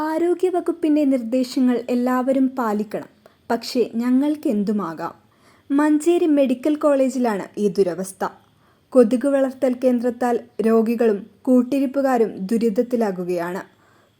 ആരോഗ്യവകുപ്പിന്റെ നിർദ്ദേശങ്ങൾ എല്ലാവരും പാലിക്കണം. പക്ഷേ ഞങ്ങൾക്ക് ഞങ്ങൾക്കെന്തുമാകാം? മഞ്ചേരി മെഡിക്കൽ കോളേജിലാണ് ഈ ദുരവസ്ഥ. കൊതുക് വളർത്തൽ കേന്ദ്രത്താൽ രോഗികളും കൂട്ടിരിപ്പുകാരും ദുരിതത്തിലാകുകയാണ്.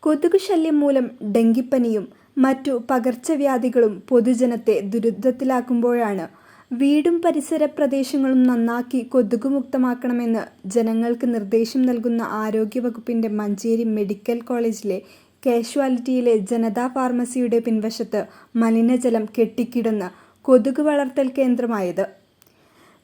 കൊതുക് ശല്യം മൂലം ഡെങ്കിപ്പനിയും മറ്റു പകർച്ചവ്യാധികളും പൊതുജനത്തെ ദുരിതത്തിലാക്കുമ്പോഴാണ് വീടും പരിസര പ്രദേശങ്ങളും നന്നാക്കി കൊതുകുമുക്തമാക്കണമെന്ന് ജനങ്ങൾക്ക് നിർദ്ദേശം നൽകുന്ന ആരോഗ്യവകുപ്പിന്റെ മഞ്ചേരി മെഡിക്കൽ കോളേജിലെ കാഷ്വാലിറ്റിയിലെ ജനതാ ഫാർമസിയുടെ പിൻവശത്ത് മലിനജലം കെട്ടിക്കിടന്ന് കൊതുക് വളർത്തൽ കേന്ദ്രമായത്.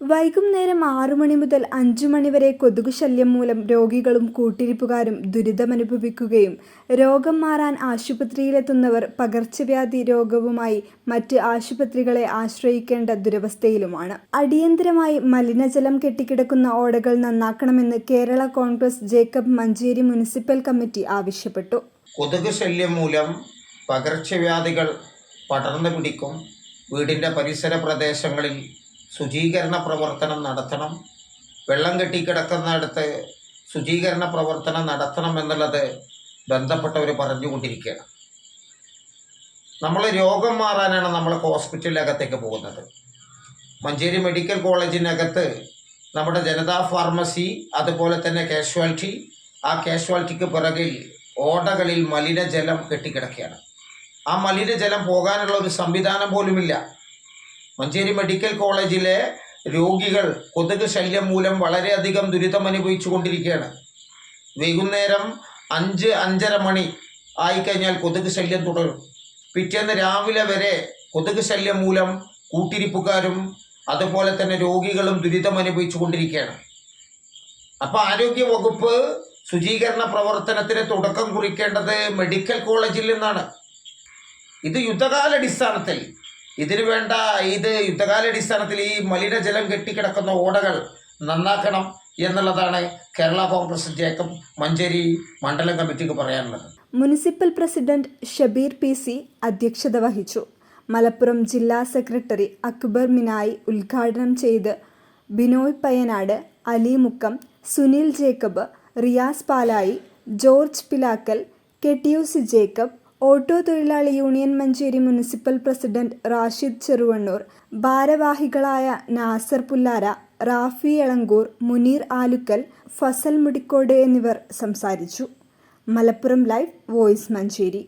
വൈകുന്നേരം ആറു മണി മുതൽ അഞ്ചു മണിവരെ കൊതുകു ശല്യം മൂലം രോഗികളും കൂട്ടിരിപ്പുകാരും ദുരിതമനുഭവിക്കുകയും രോഗം മാറാൻ ആശുപത്രിയിലെത്തുന്നവർ പകർച്ചവ്യാധി രോഗവുമായി മറ്റ് ആശുപത്രികളെ ആശ്രയിക്കേണ്ട ദുരവസ്ഥയിലുമാണ്. അടിയന്തരമായി മലിനജലം കെട്ടിക്കിടക്കുന്ന ഓടകൾ നന്നാക്കണമെന്ന് Kerala Congress Jacob Manjeri municipal committee ആവശ്യപ്പെട്ടു. കൊതുക് ശല്യം മൂലം പകർച്ചവ്യാധികൾ പടർന്നു പിടിക്കും. വീടിന്റെ പരിസര പ്രദേശങ്ങളിൽ ശുചീകരണ പ്രവർത്തനം നടത്തണം. വെള്ളം കെട്ടിക്കിടക്കുന്നിടത്ത് ശുചീകരണ പ്രവർത്തനം നടത്തണം എന്നുള്ളത് ബന്ധപ്പെട്ടവർ പറഞ്ഞുകൊണ്ടിരിക്കുകയാണ്. നമ്മൾ രോഗം മാറാനാണ് നമ്മൾ ഹോസ്പിറ്റലിനകത്തേക്ക് പോകുന്നത്. മഞ്ചേരി മെഡിക്കൽ കോളേജിനകത്ത് നമ്മുടെ ജനതാ ഫാർമസി അതുപോലെ തന്നെ കാഷ്വാലിറ്റി ആ കാഷ്വാലിറ്റിക്ക് പിറകിൽ ഓടകളിൽ മലിനജലം കെട്ടിക്കിടക്കുകയാണ്. ആ മലിനജലം പോകാനുള്ള ഒരു സംവിധാനം പോലുമില്ല. മഞ്ചേരി മെഡിക്കൽ കോളേജിലെ രോഗികൾ കൊതുക് ശല്യം മൂലം വളരെയധികം ദുരിതം അനുഭവിച്ചു കൊണ്ടിരിക്കുകയാണ് വൈകുന്നേരം അഞ്ച് അഞ്ചര മണി ആയിക്കഴിഞ്ഞാൽ കൊതുക് ശല്യം തുടരും. പിറ്റേന്ന് രാവിലെ വരെ കൊതുക് ശല്യം മൂലം കൂട്ടിരിപ്പുകാരും അതുപോലെ തന്നെ രോഗികളും ദുരിതം അനുഭവിച്ചു കൊണ്ടിരിക്കുകയാണ് അപ്പോൾ ആരോഗ്യ വകുപ്പ് ശുചീകരണ പ്രവർത്തനത്തിന് തുടക്കം കുറിക്കേണ്ടത് മെഡിക്കൽ കോളേജിൽ നിന്നാണ്. ഇത് യുദ്ധകാലടിസ്ഥാനത്തിൽ ഇതിനു വേണ്ട ഇത് യുദ്ധകാലടിസ്ഥാനത്തിൽ ഈ മലിനജലം കെട്ടിക്കിടക്കുന്ന ഓടകൾ നന്നാക്കണം എന്നുള്ളതാണ് കേരള കോൺഗ്രസ് ജേക്കബ് മഞ്ചേരി മണ്ഡലം കമ്മിറ്റിക്ക് പറയാനുള്ളത്. Municipal president Shabeer P C അധ്യക്ഷത വഹിച്ചു. മലപ്പുറം ജില്ലാ സെക്രട്ടറി അക്ബർ മിനായി ഉദ്ഘാടനം ചെയ്ത് Binoy Payyanad Ali Mukkam Sunil Jacob Riyas Palayi George Pilakkal KTUC Jacob auto തൊഴിലാളി union Manjeri municipal president Rashid Cheruvannur ഭാരവാഹികളായ നാസർ പുല്ലാര റാഫി എളങ്കൂർ മുനീർ ആലുക്കൽ ഫസൽ മുടിക്കോട് എന്നിവർ സംസാരിച്ചു. Malappuram live voice Manjeri.